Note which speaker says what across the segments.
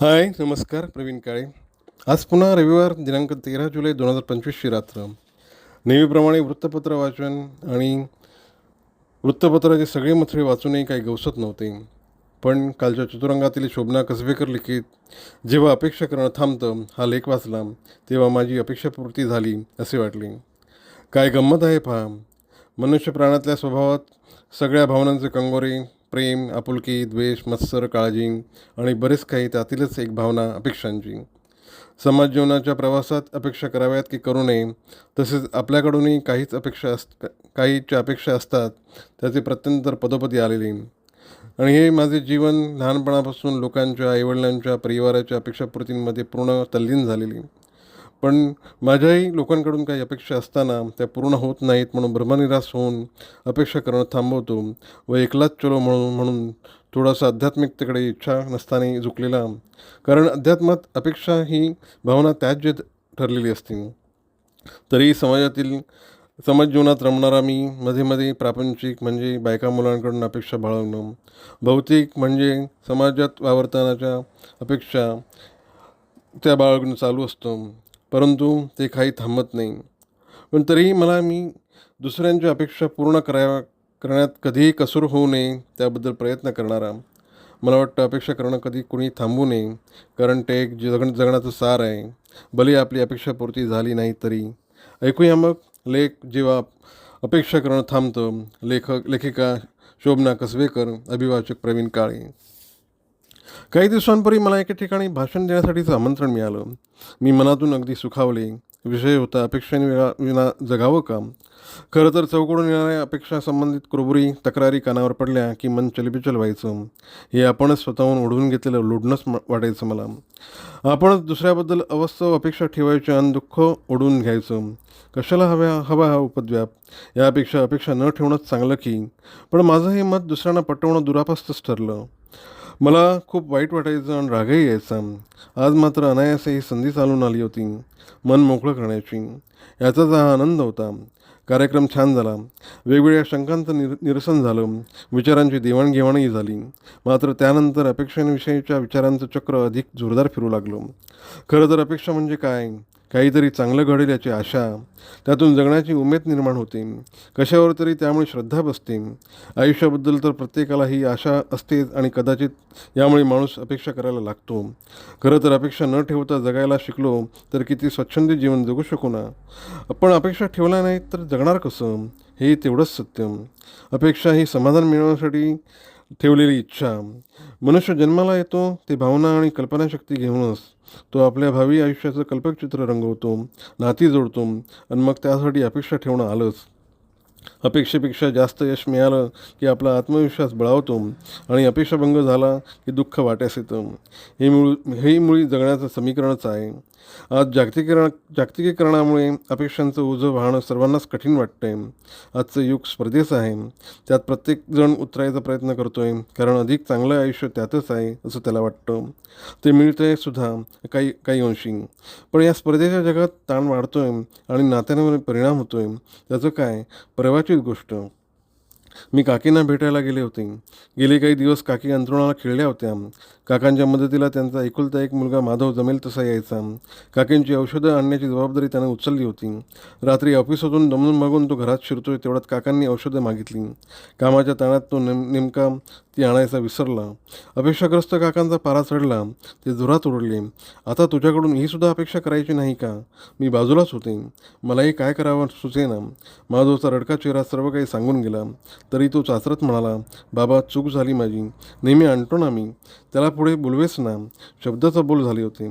Speaker 1: हाय नमस्कार प्रवीण काळे. आज पुन्हा रविवार दिनांक तेरा जुलै दोन हजार पंचवीसची रात्र. नेहमीप्रमाणे वृत्तपत्र वाचन आणि वृत्तपत्राचे सगळे मथळे वाचूनही काही गवसत नव्हते. पण कालच्या चतुरंगातील शोभना कसबेकर लिखित जेव्हा अपेक्षा करणं थांबतं हा लेख वाचला तेव्हा माझी अपेक्षापूर्ती झाली असे वाटले. काय गंमत आहे पहा. मनुष्य प्राणातल्या स्वभावात सगळ्या भावनांचे कंगोरे प्रेम आपुलकी द्वेष मत्सर काळजी आणि बरेच काही त्यातीलच एक भावना अपेक्षांची. समाज जीवनाच्या प्रवासात अपेक्षा कराव्यात की करू नये. तसेच आपल्याकडूनही काहीच अपेक्षा अस काहीच्या अपेक्षा असतात त्याचे प्रत्यंतर पदोपदी आलेली. आणि हे माझे जीवन लहानपणापासून लोकांच्या आईवडिलांच्या परिवाराच्या अपेक्षापूर्तींमध्ये पूर्ण तल्लीन झालेली. पण माझ्याही लोकांकडून काही अपेक्षा असताना त्या पूर्ण होत नाहीत म्हणून ब्रह्मनिराश होऊन अपेक्षा करणं थांबवतो व एकलाच चलो म्हणून म्हणून थोडासा आध्यात्मिकतेकडे इच्छा नसताना झुकलेला. कारण अध्यात्मात अपेक्षा ही भावना त्याज्य ठरलेली असते. तरी समाजातील समाज जीवनात रमणारा मी मध्ये मध्ये प्रापंचिक म्हणजे बायका मुलांकडून अपेक्षा बाळगणं. भौतिक म्हणजे समाजात वावरतानाच्या अपेक्षा त्या बाळगणं चालू असतं. परंतु ते काही थांबत नाही. पण तरीही मला मी दुसऱ्यांच्या अपेक्षा पूर्ण कराव्या करण्यात कधीही कसूर होऊ नये त्याबद्दल प्रयत्न करणारा मला वाटतं अपेक्षा करणं कधी कुणी थांबू नये कारण ते एक जग जगण्याचं सार आहे. भले आपली अपेक्षापूर्ती झाली नाही तरी. ऐकूया मग लेख जेव्हा अपेक्षा करणं थांबतं लेखक लेखिका शोभना कसबेकर अभिवाचक प्रवीण काळे. काही दिवसांपूर्वी मला एका ठिकाणी भाषण देण्यासाठीचं आमंत्रण मिळालं. मी मनातून अगदी सुखावले. विषय होता अपेक्षेने विना विना जगावं का? खरं तर चौकडून येणाऱ्या अपेक्षा संबंधित कुरबुरी तक्रारी कानावर पडल्या की मन चलबिचल व्हायचं. हे आपणच स्वतःहून ओढून घेतलेलं लोडणंच वाटायचं मला. आपणच दुसऱ्याबद्दल अवस्थव अपेक्षा ठेवायची आणि दुःख ओढून घ्यायचं. कशाला हव्या हवा हा उपद्व्याप? यापेक्षा अपेक्षा न ठेवणंच चांगलं की? पण माझं हे मत दुसऱ्यांना पटवणं दुरापास्तच ठरलं. मला खूप वाईट वाटायचं आणि रागही यायचा. आज मात्र अनायासे ही संधी चालून आली होती मन मोकळं करण्याची. याचाच हा आनंद होता. कार्यक्रम छान झाला. वेगवेगळ्या शंकांचं निर निरसन झालं. विचारांची देवाणघेवाणही झाली. मात्र त्यानंतर अपेक्षांविषयीच्या विचारांचं चक्र अधिक जोरदार फिरू लागलं. खरं तर अपेक्षा म्हणजे काय? काहीतरी चांगलं घडेल याची आशा. त्यातून जगण्याची उमेद निर्माण होते. कशावर तरी त्यामुळे श्रद्धा बसते. आयुष्याबद्दल तर प्रत्येकाला ही आशा असतेच आणि कदाचित यामुळे माणूस अपेक्षा करायला लागतो. खरं तर अपेक्षा न ठेवता जगायला शिकलो तर किती स्वच्छंदी जीवन जगू शकू ना? आपण अपेक्षा ठेवल्या नाहीत तर जगणार कसं? हे तेवढंच सत्य. अपेक्षा ही समाधान मिळवण्यासाठी ठेवलेली इच्छा. मनुष्य जन्माला येतो ते भावना आणि कल्पनाशक्ती घेऊनच तो आपल्या भावी आयुष्याचं कल्पकचित्र रंगवतो नाती जोडतो आणि मग त्यासाठी अपेक्षा ठेवणं आलंच. अपेक्षेपेक्षा जास्त यश मिळालं की आपला आत्मविश्वास बळावतो आणि अपेक्षाभंग झाला की दुःख वाट्यास येतं. हे मूळ हे मुळी जगण्याचं समीकरणच आहे. आज जागतिकीकरण जागतिकीकरणामुळे अपेक्षांचं ओझं वाहणं सर्वांनाच कठीण वाटतंय. आजचं युग स्पर्धेचं आहे. त्यात प्रत्येकजण उतरायचा प्रयत्न करतोय. कारण अधिक चांगलं आयुष्य त्यातच आहे असं त्याला वाटतं. ते मिळतंय सुद्धा काही काही अंशी. पण या स्पर्धेच्या जगात ताण वाढतोय आणि नात्यांवर परिणाम होतोय. त्याचं काय? परवाचीच गोष्ट. मी काकींना भेटायला गेले होते. गेले काही दिवस काकी अंतरुणाला खेळल्या होत्या. काकांच्या मदतीला त्यांचा एकुलता एक मुलगा माधव जमेल तसा यायचा. काकींची औषधं आणण्याची जबाबदारी त्याने उचलली होती. रात्री ऑफिसमधून दमून मागून तो घरात शिरतोय तेवढ्यात काकांनी औषधं मागितली. कामाच्या ताणात तो नेम नेमका ती आणायचा विसरला. अपेक्षाग्रस्त काकांचा पारा चढला. ते जोरात उडले आता तुझ्याकडून ही सुद्धा अपेक्षा करायची नाही का? मी बाजूलाच होते. मलाही काय करावं सुचेना. माधवचा रडका चेहरा सर्व काही सांगून गेला. तरी तो चाचरत म्हणाला बाबा चूक झाली माझी. नेहमी आणतो ना मी. त्याला पुढे बोलवेच ना. शब्दाचा बोल झाले होते.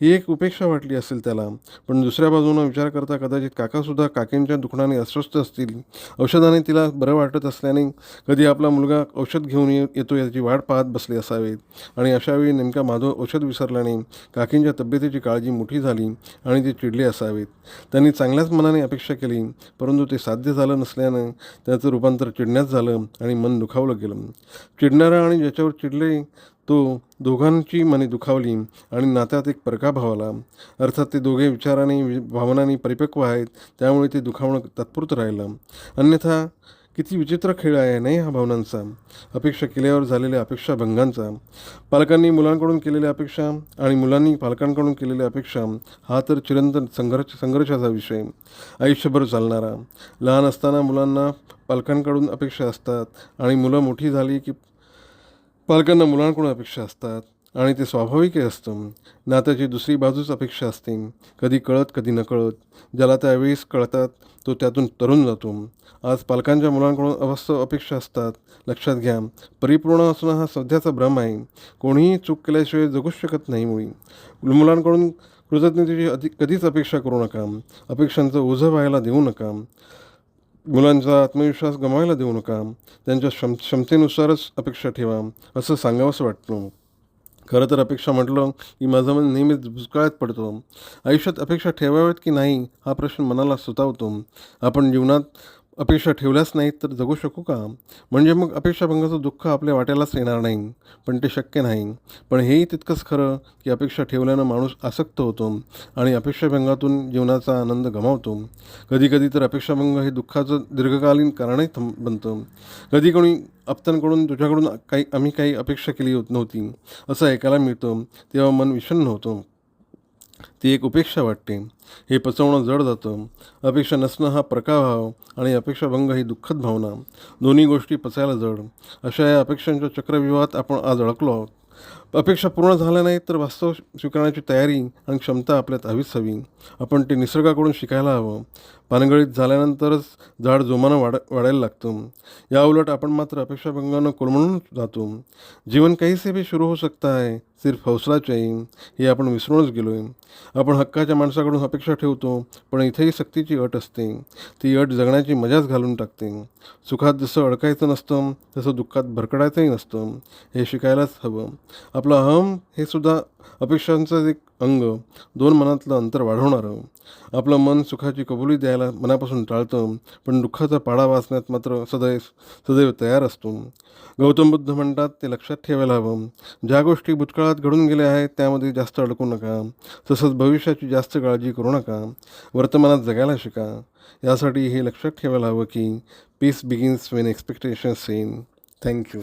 Speaker 1: ही एक उपेक्षा वाटली असेल त्याला. पण दुसऱ्या बाजूनं विचार करता कदाचित काकासुद्धा काकींच्या दुखण्याने अस्वस्थ असतील. औषधाने तिला बरं वाटत असल्याने कधी आपला मुलगा औषध घेऊन ये येतो याची वाट पाहत बसले असावेत. आणि अशावेळी नेमका माधव औषध विसरल्याने काकींच्या तब्येतीची काळजी मोठी झाली आणि ते चिडले असावेत. त्यांनी चांगल्याच मनाने अपेक्षा केली परंतु ते साध्य झालं नसल्यानं त्याचं रूपांतर चिडण्यात झालं आणि मन दुखावलं गेलं. चिडणारा आणि ज्याच्यावर चिडले तो दोघांची मने दुखावली आणि नात्यात एक परकाभाव आला अर्थात ते दोघे विचाराने वि- भावनांनी परिपक्व आहेत त्यामुळे ते दुखावणं तात्पुरतं राहिलं. अन्यथा किती विचित्र खेळ आहे नाही हा भावनांचा? अपेक्षा केल्यावर झालेल्या अपेक्षाभंगांचा पालकांनी मुलांकडून केलेल्या अपेक्षा आणि मुलांनी पालकांकडून केलेल्या अपेक्षा हा तर चिरंतन संघर्ष संघर्षाचा विषय. आयुष्यभर चालणारा. लहान असताना मुलांना पालकांकडून अपेक्षा असतात आणि मुलं मोठी झाली की पालकांना मुलांकडून अपेक्षा असतात. आणि ते स्वाभाविकही असतं. नात्याची दुसरी बाजूच अपेक्षा असते. कधी कळत कधी नकळत. ज्याला त्यावेळेस कळतात तो त्यातून तरुण जातो. आज पालकांच्या मुलांकडून अवस्थ अपेक्षा असतात. लक्षात घ्या परिपूर्ण असणं हा सध्याचा भ्रम आहे. कोणीही चूक केल्याशिवाय जगूच शकत नाही मुळी. मुलांकडून कृतज्ञतेची अधिक कधीच अपेक्षा करू नका. अपेक्षांचं ओझं व्हायला देऊ नका. मुलांचा आत्मविश्वास गमावायला देऊ नका. त्यांच्या क्षम क्षमतेनुसारच अपेक्षा ठेवा असं सांगावंसं वाटतं. खरं तर अपेक्षा म्हटलं की माझं मन नेहमीच भुसकाळात पडतो. आयुष्यात अपेक्षा ठेवाव्यात की नाही हा प्रश्न मनाला सुतावतो. आपण जीवनात अपेक्षा ठेवल्याच नाहीत तर जगू शकू का? म्हणजे मग अपेक्षाभंगाचं दुःख आपल्या वाट्यालाच येणार नाही. पण ते शक्य नाही. पण हेही तितकंच खरं की अपेक्षा ठेवल्यानं माणूस आसक्त होतो आणि अपेक्षाभंगातून जीवनाचा आनंद गमावतो. कधीकधी तर अपेक्षाभंग हे दुःखाचं दीर्घकालीन कारणही थम बनतं. कधी कोणी आप्तांकडून तुझ्याकडून काही आम्ही काही अपेक्षा केली होत नव्हती. असं ऐकायला मिळतं. तेव्हा मन विषन्न होतं. ती एक उपेक्षा वाटते. हे पचवणं जड जातं. अपेक्षा नसणं हा प्रकाभाव आणि अपेक्षाभंग ही दुःखद भावना. दोन्ही गोष्टी पचायला जड. अशा या अपेक्षांच्या चक्रव्यूहात आपण आज अडकलो आहोत. अपेक्षा पूर्ण झाल्या नाहीत तर वास्तव स्वीकारण्याची तयारी आणि क्षमता आपल्यात हवीच हवी. आपण ते निसर्गाकडून शिकायला हवं. पानगळीत झाल्यानंतरच झाड जोमानं वाढ वाढायला लागतं. या उलट आपण मात्र अपेक्षाभंगानं कोलमळून जातो. जीवन कहीसे भी सुरू हो सकता है सिर्फ हौसला चाहिए हे आपण विसरूनच गेलो आहे आपण हक्काच्या माणसाकडून अपेक्षा ठेवतो पण इथेही सक्तीची अट असते. ती अट जगण्याची मजाच घालून टाकते. सुखात जसं अडकायचं नसतं तसं दुःखात भरकडायचंही नसतं. हे शिकायलाच हवं. आपलं अहम हे सुद्धा अपेक्षांचं एक अंग. दोन मनातलं अंतर वाढवणारं. आपलं मन सुखाची कबुली द्यायला मनापासून टाळतं पण दुःखाचा पाडा वाचण्यात मात्र सदैव सदैव तयार असतो. गौतम बुद्ध म्हणतात ते लक्षात ठेवायला हवं. ज्या गोष्टी भूतकाळात घडून गेल्या आहेत त्यामध्ये जास्त अडकू नका. तसंच भविष्याची जास्त काळजी करू नका. वर्तमानात जगायला शिका. यासाठी हे लक्षात ठेवायला हवं की पीस बिगिन्स वेन एक्सपेक्टेशन्स सेन थँक्यू